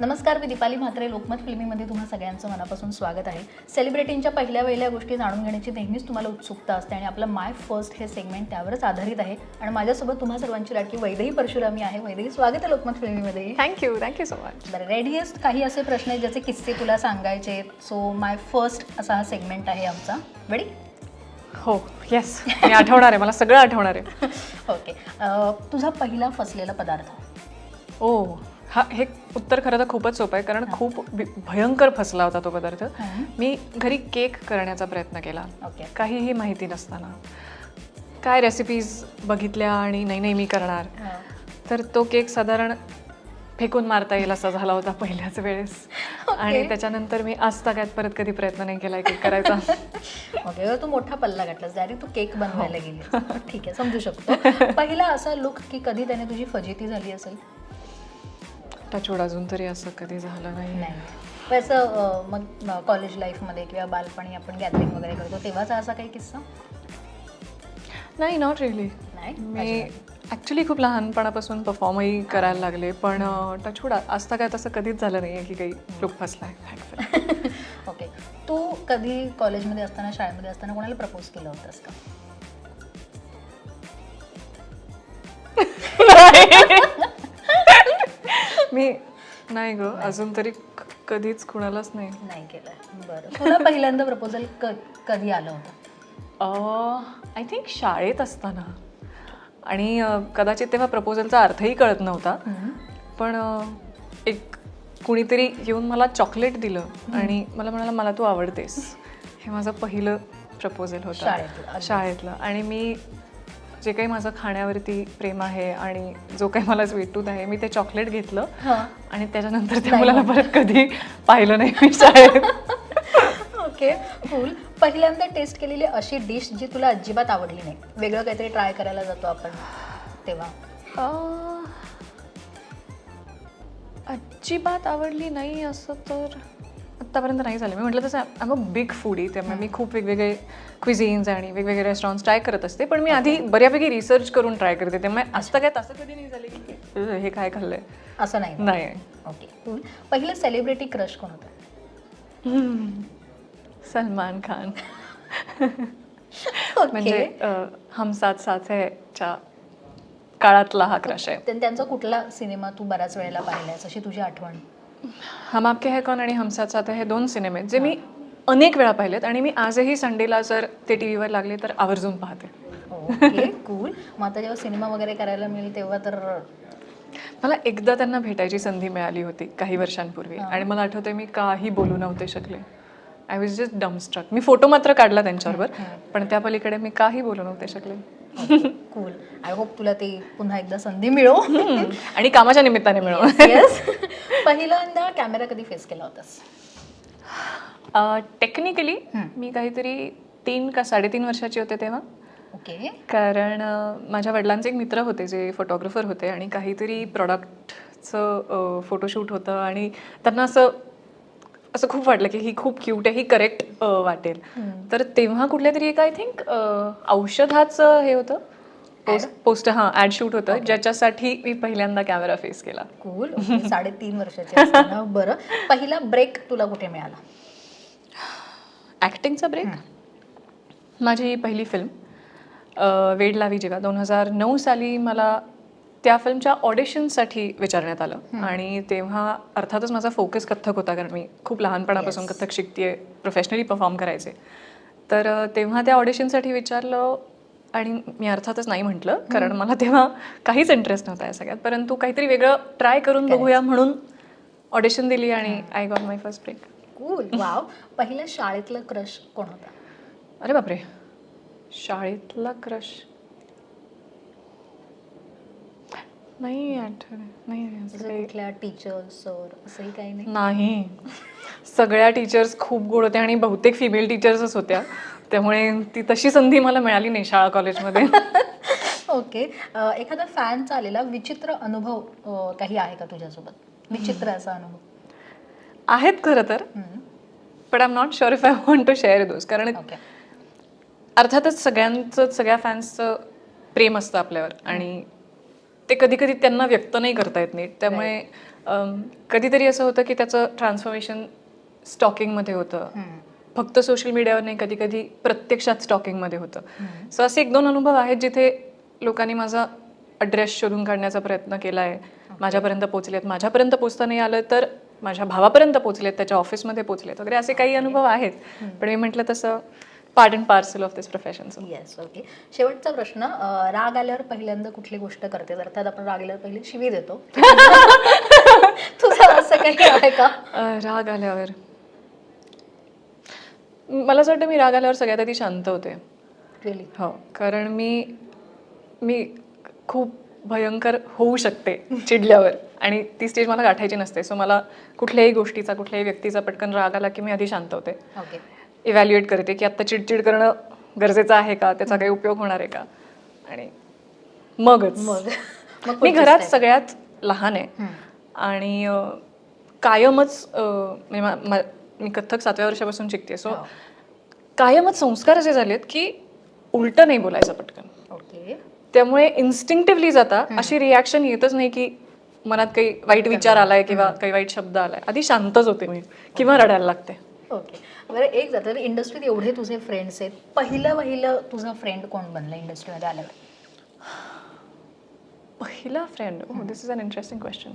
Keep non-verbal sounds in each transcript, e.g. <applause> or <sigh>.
नमस्कार मी दीपाली म्हात्रे. लोकमत फिल्मीमध्ये तुम्हा सगळ्यांचं मनापासून स्वागत आहे. सेलिब्रिटींच्या पहिल्या वेळल्या गोष्टी जाणून घेण्याची नेहमीच तुम्हाला उत्सुकता असते आणि आपलं माय फर्स्ट हे सेगमेंट त्यावरच आधारित आहे. आणि माझ्यासोबत तुम्हा सर्वांची लाडकी वैदेही परशुरामी आहे. वैदेही स्वागत आहे Lokmat फिल्मीमध्ये. Thank you thank you so much बरं रेडिएस्ट काही असे प्रश्न आहेत ज्याचे किस्से तुला सांगायचे सो माय फर्स्ट असा हा सेगमेंट आहे आमचा. रेडी हो येस मी आठवणार आहे. मला सगळं आठवणार आहे. <laughs> ओके तुझा पहिला फसलेला पदार्थ? ओ हा हे उत्तर खरं तर खूपच सोपं आहे कारण खूप भि- भयंकर फसला होता तो पदार्थ. हं. मी घरी केक करण्याचा प्रयत्न केला. ओके. काहीही माहिती नसताना. काय रेसिपीज बघितल्या आणि नाही नाही मी करणार? तर तो केक साधारण फेकून मारता येईल असा झाला होता पहिल्याच वेळेस. आणि त्याच्यानंतर मी आज तागात परत कधी प्रयत्न नाही केला केक करायचा. <laughs> ओके तू मोठा पल्ला गाठलास. डायरेक्ट तू केक बनवायला गेली. ठीक आहे समजू शकतो. <laughs> पहिला असा लुक की कधी त्याने तुझी फजिती झाली असेल? टचवड अजून तरी असं कधी झालं नाही. नाही. असं मग कॉलेज लाईफमध्ये किंवा बालपणी आपण गॅदरिंग वगैरे करतो तेव्हाचा असा काही किस्सा? नाही नॉट रिअली नाही? मी ॲक्च्युली खूप लहानपणापासून परफॉर्मही करायला लागले पण टचवूड आजता काय तसं कधीच झालं नाही आहे की काही लुक फसला आहे ओके तू कधी कॉलेजमध्ये असताना शाळेमध्ये असताना कोणाला प्रपोज केलं होतंस का? <laughs> <laughs> मी नाही ग अजून तरी कधीच कुणालाच नाही. नाही केलं बरं. तुला पहिल्यांदा प्रपोजल क कधी आलं होतं? आय थिंक शाळेत असताना. आणि अ, कदाचित तेव्हा प्रपोजलचा अर्थही कळत नव्हता. पण अ, एक कुणीतरी येऊन मला चॉकलेट दिलं आणि मला म्हणाला मला तू आवडतेस. हे माझं पहिलं प्रपोजल होतं. शाळेतलं. आणि मी जे काही माझं खाण्यावरती प्रेम आहे आणि जो काही मला स्वीट आहे मी ते चॉकलेट घेतलं. हां. आणि त्याच्यानंतर त्या मुलाला परत कधी पाहिलं नाही मी शाळेत. ओके कूल पहिल्यांदा टेस्ट केलेली अशी डिश जी तुला अजिबात आवडली नाही. वेगळं काहीतरी ट्राय करायला जातो आपण तेव्हा. अं, अजिबात आवडली नाही असं तर. आत्तापर्यंत नाही झालं. मी म्हटलं तसं आम अ बिग फूडी त्यामुळे मी खूप वेगवेगळे क्विझिन्स आणि वेगवेगळे रेस्टॉरंट्स ट्राय करत असते. पण मी आधी बऱ्यापैकी रिसर्च करून ट्राय करते. त्यामुळे असं काय तसं कधी नाही झालं की "अं, हे काय खाल्लंय? असं नाही. नाही. ओके पहिलं सेलिब्रिटी क्रश कोण होतं? सलमान खान. <laughs> म्हणजे हम साथ साथ च्या काळातला हा क्रश आहे. त्यां- त्यांचा कुठला सिनेमा तू बऱ्याच वेळेला पाहिलायस? अशी तुझी आठवण? हम आपके है कौन आणि हम साथ साथ है दोन सिनेमे जे मी अनेक वेळा पाहिलेत आणि मी आजही संडेला जर ते टी व्हीवर लागले तर आवर्जून पाहते. ओके कूल मग आता जेव्हा सिनेमा वगैरे करायला मिळेल तेव्हा तर मला एकदा त्यांना भेटायची संधी मिळाली होती काही वर्षांपूर्वी आणि मला आठवते मी काही बोलू नव्हते शकले. आय वॉज जस्ट डमस्ट्रक मी फोटो मात्र काढला त्यांच्याबरोबर पण त्या पलीकडे मी काही बोलू नव्हते शकले. कूल आय होप तुला ते पुन्हा एकदा संधी मिळो. <laughs> आणि कामाच्या निमित्ताने मिळव येस पहिल्यांदा कॅमेरा कधी फेस केला होतास? टेक्निकली मी काहीतरी तीन का साडेतीन वर्षाची होते तेव्हा. ओके कारण माझ्या वडिलांचे एक मित्र होते जे फोटोग्राफर होते आणि काहीतरी प्रॉडक्टचं फोटोशूट होतं आणि त्यांना असं असं खूप वाटलं की ही खूप क्यूट आहे ही करेक्ट वाटेल. तर तेव्हा कुठल्या तरी एक आय थिंक औषधाचं हे होतं. पोस्ट पोस्ट हां ॲड शूट होतं. ज्याच्यासाठी मी पहिल्यांदा कॅमेरा फेस केला. कूल साडेतीन वर्षाची <laughs> बरं. पहिला ब्रेक तुला कुठे मिळाला? ॲक्टिंगचा ब्रेक माझी पहिली फिल्म वेड लावी जेव्हा. दोन हजार नऊ साली मला त्या फिल्मच्या ऑडिशनसाठी विचारण्यात आलं. आणि तेव्हा अर्थातच माझा फोकस कथ्थक होता कारण मी खूप लहानपणापासून कथ्थक शिकते प्रोफेशनली परफॉर्म करायचे. तर तेव्हा त्या ऑडिशनसाठी विचारलं आणि मी अर्थातच नाही म्हटलं कारण मला तेव्हा काहीच इंटरेस्ट नव्हता या सगळ्यात. परंतु काहीतरी वेगळं ट्राय करून बघूया म्हणून ऑडिशन दिली आणि I got my first break cool wow पहिलं शाळेतलं क्रश कोण होता? अरे बापरे. शाळेतला क्रश नाही आठवण नाही असं जसं काही. कुठल्या टीचर सर असंही काही नाही? नाही. सगळ्या टीचर्स खूप गोड होत्या आणि बहुतेक फिमेल टीचर्सच होत्या. त्यामुळे ती तशी संधी मला मिळाली नाही शाळा कॉलेजमध्ये ओके एखादा फॅनचा आलेला विचित्र अनुभव अं, काही आहे का तुझ्यासोबत? विचित्र असा अनुभव. आहेत खरं तर. But I am not sure if I want to share those कारण ओके अर्थातच सगळ्यांचं सगळ्या फॅन्सचं प्रेम असतं आपल्यावर. आणि ते कधी कधी त्यांना व्यक्त नाही करता येत नीट. त्यामुळे कधीतरी असं होतं की त्याचं ट्रान्सफॉर्मेशन स्टॉकिंगमध्ये होतं. फक्त सोशल मीडियावर नाही कधी कधी प्रत्यक्षात स्टॉकिंगमध्ये होतं. सो असे एक दोन अनुभव आहेत जिथे लोकांनी माझा अड्रेस शोधून काढण्याचा प्रयत्न केला आहे. माझ्यापर्यंत पोचलेत माझ्यापर्यंत पोचता नाही आलं तर माझ्या भावापर्यंत पोचलेत त्याच्या ऑफिसमध्ये पोचलेत वगैरे असे काही अनुभव आहेत. पण मी म्हटलं तसं part and parcel of this profession yes okay शेवटचा प्रश्न अं, राग आल्यावर पहिल्यांदा कुठली गोष्ट करते? अर्थात आपण राग आल्यावर पहिले शिवी देतो. <laughs> तुझं असं काही आहे का? राग आल्यावर. मला असं वाटतं मी राग आल्यावर सगळ्यात आधी शांत होते. Really? हो कारण मी मी खूप भयंकर होऊ शकते चिडल्यावर. आणि ती स्टेज मला गाठायची नसते. सो मला कुठल्याही गोष्टीचा कुठल्याही व्यक्तीचा पटकन राग आला की मी आधी शांत होते. ओके इव्हॅल्युएट करते की आत्ता चिडचिड करणं गरजेचं आहे का? त्याचा काही उपयोग होणार आहे का? आणि मगच. मग. <laughs> मी घरात. सगळ्यात लहान आहे. आणि कायमच म्हणजे मा- कथ्थक सातव्या वर्षापासून शिकते सो हो. कायमच संस्कार असे झालेत की उलट नाही बोलायचं पटकन. ओके. त्यामुळे इन्स्टिंक्टिव्हली जाता अशी रिॲक्शन येतच नाही की मनात काही वाईट विचार आलाय किंवा काही वाईट शब्द आलाय. आधी शांतच होते मी किंवा रडायला लागते. ओके बरं एक जातं. इंडस्ट्रीत एवढे तुझे फ्रेंड्स आहेत. पहिलं पहिलं तुझा फ्रेंड कोण बनलं इंडस्ट्रीमध्ये आल्यावर? पहिला friend this is an interesting question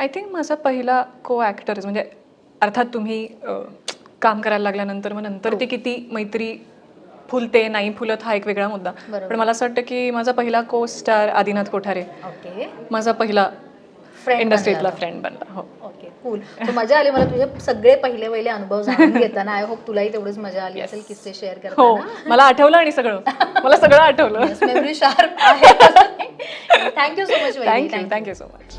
I think माझा पहिला को ॲक्टर म्हणजे अर्थात तुम्ही काम करायला लागल्यानंतर मग नंतर ती किती मैत्री फुलते नाही फुलत हा एक वेगळा मुद्दा. पण मला असं वाटतं की माझा पहिला को स्टार आदिनाथ कोठारे. माझा पहिला फ्रेंड इंडस्ट्रीतला फ्रेंड बनला हो. ओके कूल मजा आली मला तुझे सगळे पहिले पहिले अनुभव जाणून <laughs> घेताना. आय होप तुलाही तेवढीच मजा आली असेल किस्से शेअर हो करताना. मला आठवलं आणि सगळं. मला सगळं आठवलं. मेमरी शार्प आहे. Thank you so much thank you thank you so much